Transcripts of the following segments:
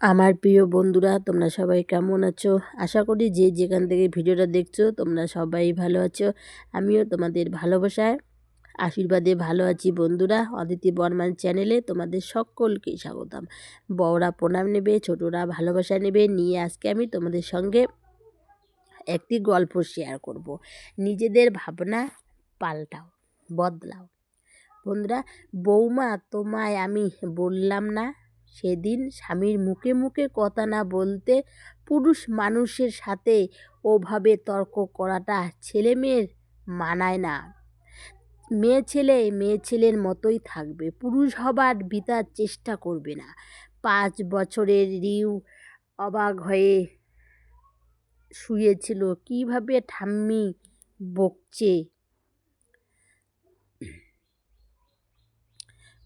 আমার প্রিয় বন্ধুরা, তোমরা সবাই কেমন আছো? আশা করি যে যেখান থেকে ভিডিওটা দেখছ, তোমরা সবাই ভালো আছো। আমিও তোমাদের ভালোবাসায়, আশীর্বাদে ভালো আছি বন্ধুরা। অদিতি বর্মান চ্যানেলে তোমাদের সকলকে স্বাগতম। বড়রা প্রণাম নেবে, ছোটরা ভালোবাসা নেবে। নিয়ে আজকে আমি তোমাদের সঙ্গে একটি গল্প শেয়ার করব। নিজেদের ভাবনা পাল্টাও, বদলাও। বন্ধুরা, বৌমা, তোমায় আমি বললাম না সেদিন স্বামীর মুখে মুখে কথা না বলতে পুরুষ মানুষের সাথে ওভাবে তর্ক করাটা ছেলে মেয়ের মানায় না। মেয়ে ছেলে মেয়ে ছেলের মতোই থাকবে। পুরুষ হবার বিতার চেষ্টা করবে না। পাঁচ বছরের রিউ অবাক হয়ে শুয়েছিল। কীভাবে ঠাম্মি বকছে?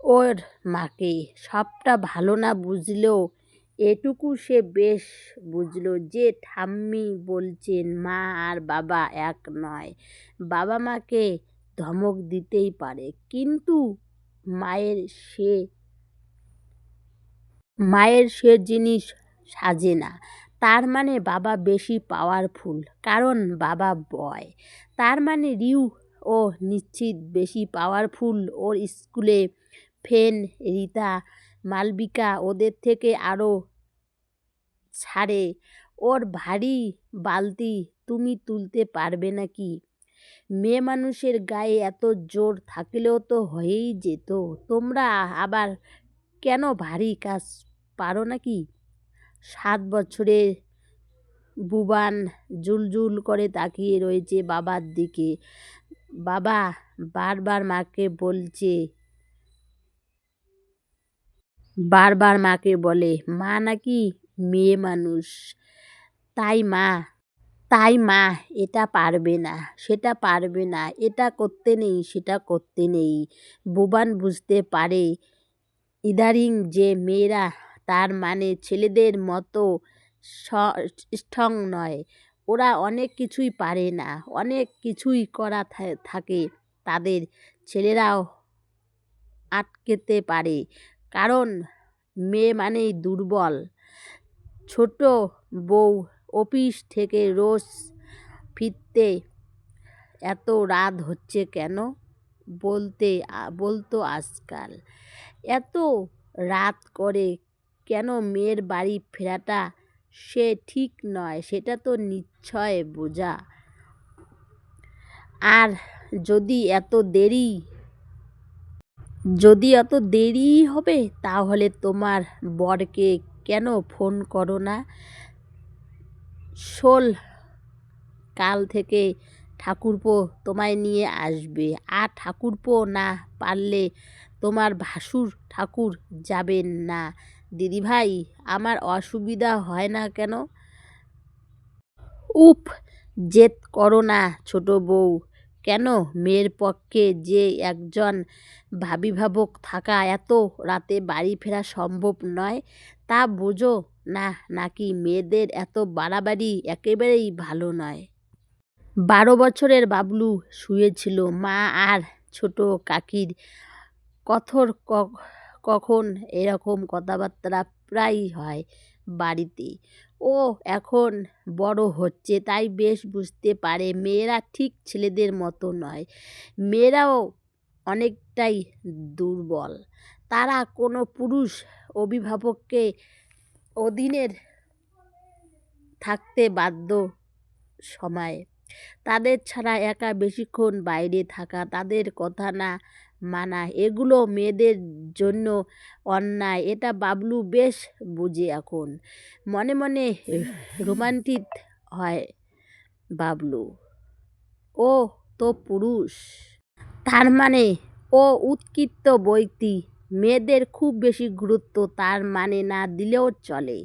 ওর মাকে। সবটা ভালো না বুঝলেও এটুকু সে বেশ বুঝল যে ঠাম্মি বলছেন মা আর বাবা এক নয়। বাবা মাকে ধমক দিতেই পারে। কিন্তু মায়ের সে মায়ের সে জিনিস সাজে না। তার মানে বাবা বেশি পাওয়ারফুল কারণ বাবা বয় তার মানে রিউ ও নিশ্চিত বেশি পাওয়ারফুল ওর স্কুলে ফেন, রিতা, মালবিকা ওদের থেকে আরও ছাড়ে। ওর ভারী বালতি তুমি তুলতে পারবে নাকি? মেয়ে মানুষের গায়ে এত জোর থাকলেও তো হয়েই যেত। তোমরা আবার কেন ভারী কাজ পারো নাকি? সাত বছরের বুবান জুলজুল করে তাকিয়ে রয়েছে বাবার দিকে। বাবা বারবার মাকে বলছে বারবার মাকে বলে, মা নাকি মেয়ে মানুষ? তাই মা তাই মা, এটা পারবে না, সেটা পারবে না, এটা করতে নেই, সেটা করতে নেই। বুবান বুঝতে পারে, ইদারিং যে মেয়েরা, তার মানে ছেলেদের মতো স্ট্রং নয়। ওরা অনেক কিছুই পারে না, অনেক কিছুই করা থাকে। তাদের ছেলেরাও আটকেতে পারে। কারণ মেয়ে মানেই দুর্বল। ছোট বউ অফিস থেকে রোজ ফিরতে এত রাত হচ্ছে কেন? বলতে, বলতো আজকাল। এত রাত করে কেন মেয়ের বাড়ি ফেরাটা সে ঠিক নয়, সেটা তো নিশ্চয় বোঝা। আর যদি এত দেরি যদি এত দেরি হবে, তাহলে তোমার বরকে কেন ফোন করো না? শোল, কাল থেকে ঠাকুরপো তোমায় নিয়ে আসবে। আর ঠাকুরপো না পারলে তোমার ভাসুর ঠাকুর যাবেন না। দিদিভাই, আমার অসুবিধা হয় না কেন? উফ, জেদ করো না, ছোট বউ। কেন মেয়ের পক্ষে যে একজন ভাবিভাবক থাকা এত রাতে বাড়ি ফেরা সম্ভব নয় তা বোঝো। না, নাকি মেয়েদের এত বাড়াবাড়ি একেবারেই ভালো নয়। বারো বছরের বাবলু শুয়েছিল। মা আর ছোট কাকির কথর কখন এরকম কথাবার্তা প্রায়ই হয়। বাড়িতে। ও এখন বড় হচ্ছে, তাই বেশ বুঝতে পারে। মেয়েরা ঠিক ছেলেদের মতো নয়। মেয়েরাও অনেকটাই দুর্বল। তারা কোনো পুরুষ অভিভাবককে অধীনের থাকতে বাধ্য সময়। তাদের ছাড়া একা বেশিক্ষণ বাইরে থাকা, তাদের কথা না মানা, এগুলো মেয়েদের জন্য অন্যায়, এটা বাবলু বেশ বুঝে এখন। মনে মনে রোমান্টিক হয় বাবলু। ও তো পুরুষ। তার মানে ও উৎকৃষ্ট ব্যক্তি। মেয়েদের খুব বেশি গুরুত্ব তার মানে না দিলেও চলে।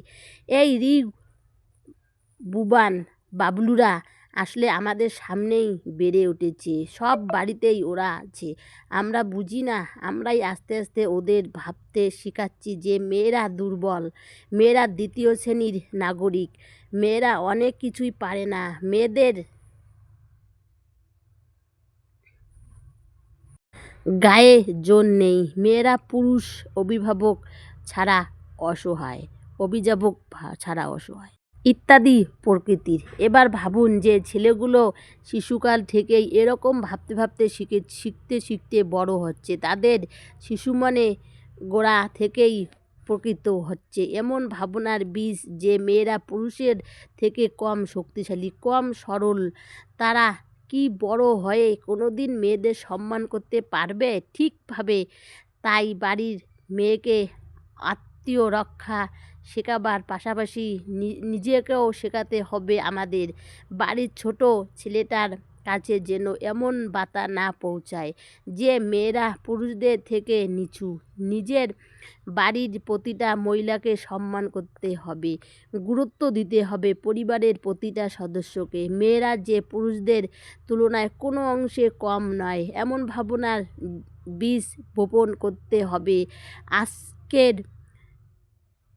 এই রি বুবান বাবলুরা, আসলে আমাদের সামনেই বেড়ে উঠেছে। সব বাড়িতেই ওরা আছে। আমরা বুঝি না, আমরাই আস্তে আস্তে ওদের ভাবতে শেখাচ্ছি যে মেয়েরা দুর্বল, মেয়েরা দ্বিতীয় শ্রেণির নাগরিক, মেয়েরা অনেক কিছুই পারে না, মেয়েদের গায়ে জোর নেই, মেয়েরা পুরুষ অভিভাবক ছাড়া অসহায় অভিভাবক ভা- ছাড়া অসহায়। ইত্যাদি প্রকৃতির। এবার ভাবুন যে ছেলেগুলো শিশুকাল থেকেই এরকম ভাবতে ভাবতে শিখে, শিখতে শিখতে বড় হচ্ছে। তাদের শিশু মনে গোড়া থেকেই প্রকৃত হচ্ছে। এমন ভাবনার বীজ যে মেয়েরা পুরুষের থেকে কম শক্তিশালী, কম সরল, তারা কি বড় হয়ে কোনো দিন মেয়েদের সম্মান করতে পারবে? ঠিকভাবে তাই বাড়ির মেয়েকে আত্মীয় রক্ষা শেখাবার পাশাপাশি নিজেকেও শেখাতে হবে আমাদের। বাড়ির ছোট ছেলেটার কাছে যেন এমন বাতা না পৌঁছায় যে মেয়েরা পুরুষদের থেকে নিচু। নিজের বাড়ির প্রতিটা মহিলাকে সম্মান করতে হবে, গুরুত্ব দিতে হবে পরিবারের প্রতিটা সদস্যকে। মেয়েরা যে পুরুষদের তুলনায় কোনো অংশে কম নয়, এমন ভাবনার বীজ বপন করতে হবে। আজকের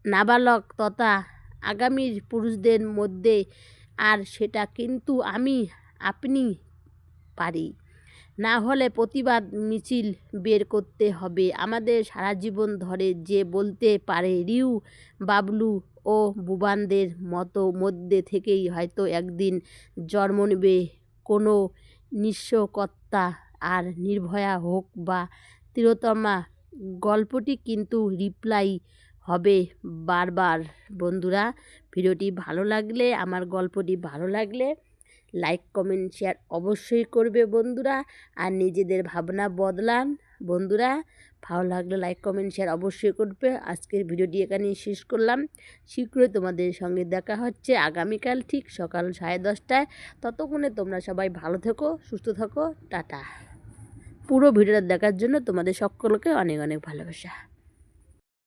নাবালক তথা আগামীর পুরুষদের মধ্যে আর সেটা কিন্তু আমি, আপনি পারি। না হলে প্রতিবাদ মিছিল বের করতে হবে। আমাদের সারা জীবন ধরে যে বলতে পারে রিউ, বাবলু ও বুবানদের মতো মধ্যে থেকেই হয়তো একদিন জন্ম নেবে। কোনো নিঃস্বকর্তা আর নির্ভয়া হোক বা তিলোত্তমা, গল্পটি কিন্তু রিপ্লাই হবে। বারবার বন্ধুরা, ভিডিওটি ভালো লাগলে, আমার গল্পটি ভালো লাগলে লাইক কমেন্ট শেয়ার অবশ্যই করবে বন্ধুরা। আর নিজেদের ভাবনা বদলান বন্ধুরা। ভালো লাগলে লাইক কমেন্ট শেয়ার অবশ্যই করবে। আজকের ভিডিওটি এখানেই শেষ করলাম। শীঘ্রই তোমাদের সঙ্গে দেখা হচ্ছে আগামীকাল ঠিক সকাল সাড়ে দশটায়। ততক্ষণে তোমরা সবাই ভালো থেকো, সুস্থ থাকো, টাটা। পুরো ভিডিওটা দেখার জন্য তোমাদের সকলকে অনেক অনেক ভালোবাসা।